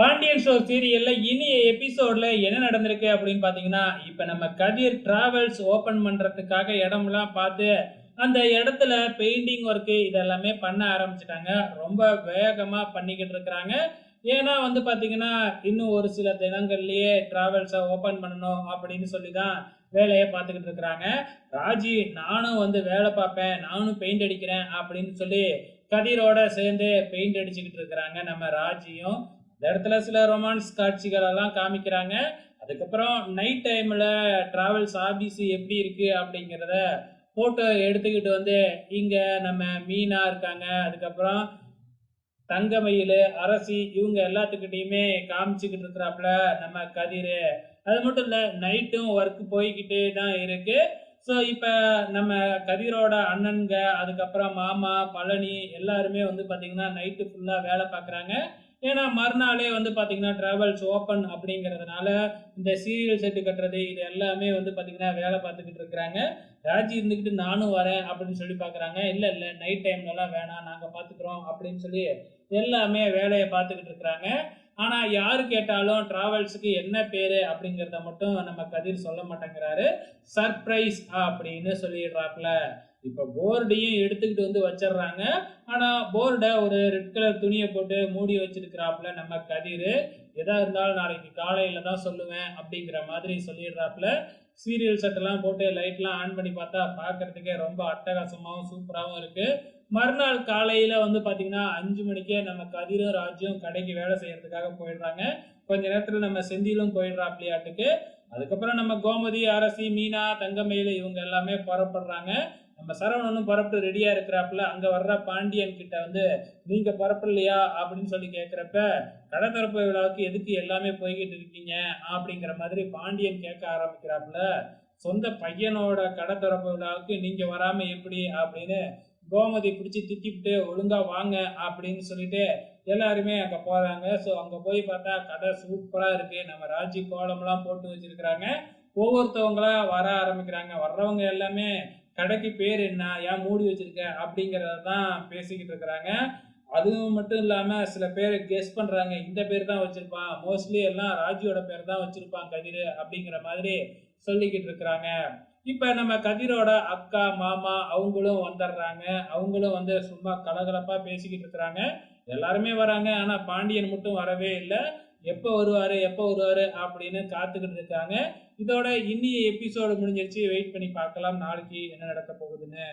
Pandian show சீரியல்ல இனிய எபிசோட்ல என்ன நடந்திருக்கு அப்படின்னு பாத்தீங்கன்னா இப்ப நம்ம கதிர் டிராவல்ஸ் ஓபன் பண்றதுக்காக இடம்லாம் பார்த்து அந்த இடத்துல பெயிண்டிங் ஒர்க்கு இதெல்லாமே பண்ண ஆரம்பிச்சிட்டாங்க. ரொம்ப வேகமா பண்ணிக்கிட்டு இருக்கிறாங்க. ஏன்னா வந்து பாத்தீங்கன்னா இன்னும் ஒரு சில தினங்கள்லயே டிராவல்ஸை ஓபன் பண்ணணும் அப்படின்னு சொல்லி தான் வேலையை பார்த்துக்கிட்டு இருக்கிறாங்க. ராஜி நானும் வந்து வேலை பார்ப்பேன் நானும் பெயிண்ட் அடிக்கிறேன் அப்படின்னு சொல்லி கதிரோட சேர்ந்து பெயிண்ட் அடிச்சுக்கிட்டு இருக்கிறாங்க நம்ம ராஜியும். இந்த இடத்துல சில ரொமான்ஸ் காட்சிகள் எல்லாம் காமிக்கிறாங்க. அதுக்கப்புறம் நைட் டைமில் ட்ராவல்ஸ் ஆபிசி எப்படி இருக்குது அப்படிங்கிறத ஃபோட்டோ எடுத்துக்கிட்டு வந்து இங்கே நம்ம மீனா இருக்காங்க. அதுக்கப்புறம் தங்கமயில் அரசி இவங்க எல்லாத்துக்கிட்டையுமே காமிச்சுக்கிட்டு இருக்கிறாப்புல நம்ம கதிர். அது மட்டும் இல்லை நைட்டும் ஒர்க் போய்கிட்டே தான் இருக்குது ஸோ இப்போ நம்ம கதிரோட அண்ணன்க அதுக்கப்புறம் மாமா பழனி எல்லாருமே வந்து பார்த்திங்கன்னா நைட்டு ஃபுல்லாக வேலை பார்க்குறாங்க ஏன்னா மறுநாளே வந்து பார்த்தீங்கன்னா ட்ராவல்ஸ் ஓப்பன் அப்படிங்கிறதுனால இந்த சீரியல் செட்டு கட்டுறது இது எல்லாமே வந்து பார்த்தீங்கன்னா வேலை பார்த்துக்கிட்டு இருக்கிறாங்க. ராஜி இருந்துக்கிட்டு நானும் வரேன் அப்படின்னு சொல்லி பார்க்குறாங்க இல்லை இல்லை நைட் டைம்லலாம் வேணாம் நாங்கள் பார்த்துக்குறோம் அப்படின்னு சொல்லி எல்லாமே வேலையை பார்த்துக்கிட்டு இருக்கிறாங்க. ஆனால் யார் கேட்டாலும் ட்ராவல்ஸுக்கு என்ன பேர் அப்படிங்கிறத மட்டும் நம்ம கதிர் சொல்ல மாட்டேங்கிறாரு. சர்ப்ரைஸ் அப்படின்னு சொல்லிடுறாப்புல. இப்போ போர்டையும் எடுத்துக்கிட்டு வந்து வச்சிடுறாங்க. ஆனால் போர்டை ஒரு ரெட் கலர் துணியை போட்டு மூடி வச்சிருக்கிறாப்புல நம்ம கதிர். எதா இருந்தாலும் நாளைக்கு காலையில் தான் சொல்லுவேன் அப்படிங்கிற மாதிரி சொல்லிடுறாப்புல. சீரியல் செட்டெல்லாம் போட்டு லைட்லாம் ஆன் பண்ணி பார்த்தா பார்க்கறதுக்கே ரொம்ப அட்டகாசமாகவும் சூப்பராகவும் இருக்கு. மறுநாள் காலையில வந்து பார்த்திங்கன்னா அஞ்சு மணிக்கே நம்ம கதிரும் ராஜ்யம் கடைக்கு வேலை செய்யறதுக்காக போயிடுறாங்க. கொஞ்ச நேரத்தில் நம்ம செந்திலும் போயிடுறாப்லையாட்டுக்கு. அதுக்கப்புறம் நம்ம கோமதி அரசி மீனா தங்கமயில் இவங்க எல்லாமே புறப்படுறாங்க. நம்ம சரவணனும் புறப்பட்டு ரெடியா இருக்கிறாப்புல அங்க வர்ற பாண்டியன் கிட்ட வந்து நீங்க புறப்படலையா அப்படின்னு சொல்லி கேட்கிறப்ப கடற்கரப்பு விழாவுக்கு எதுக்கு எல்லாமே போய்கிட்டு இருக்கீங்க? அப்படிங்கிற மாதிரி பாண்டியன் கேட்க ஆரம்பிக்கிறாப்புல சொந்த பையனோட கடை விழாவுக்கு நீங்க வராம எப்படி? அப்படின்னு கோமதி பிடிச்சி திட்டிவிட்டு ஒழுங்கா வாங்க அப்படின்னு சொல்லிட்டு எல்லாருமே அங்க போறாங்க. ஸோ அங்க போய் பார்த்தா கடை சூப்பரா இருக்கு. நம்ம ராஜி கோலம்லாம் போட்டு வச்சிருக்கிறாங்க. ஒவ்வொருத்தவங்களா வர ஆரம்பிக்கிறாங்க. வர்றவங்க எல்லாமே கடைக்கு பேர் என்ன? ஏன் மூடி வச்சிருக்க? அப்படிங்கிறத தான் பேசிக்கிட்டு இருக்கிறாங்க. அதுவும் மட்டும் இல்லாமல் சில பேர் கெஸ் பண்ணுறாங்க இந்த பேர் தான் வச்சுருப்பான் மோஸ்ட்லி எல்லாம் ராஜியோட பேர் தான் வச்சுருப்பான் கதிர் அப்படிங்கிற மாதிரி சொல்லிக்கிட்டு இருக்கிறாங்க. இப்போ நம்ம கதிரோட அக்கா மாமா அவங்களும் வந்துடுறாங்க அவங்களும் வந்து சும்மா கலகலப்பாக பேசிக்கிட்டு இருக்கிறாங்க. எல்லாருமே வராங்க. ஆனால் பாண்டியன் மட்டும் வரவே இல்லை. எப்போ வருவாரு எப்போ வருவாரு அப்படின்னு காத்துக்கிட்டு இருக்காங்க. இதோட இன்னி எபிசோடு முடிஞ்சிருச்சு. வெயிட் பண்ணி பார்க்கலாம். நாளைக்கு என்ன நடக்க போகுதுன்னு.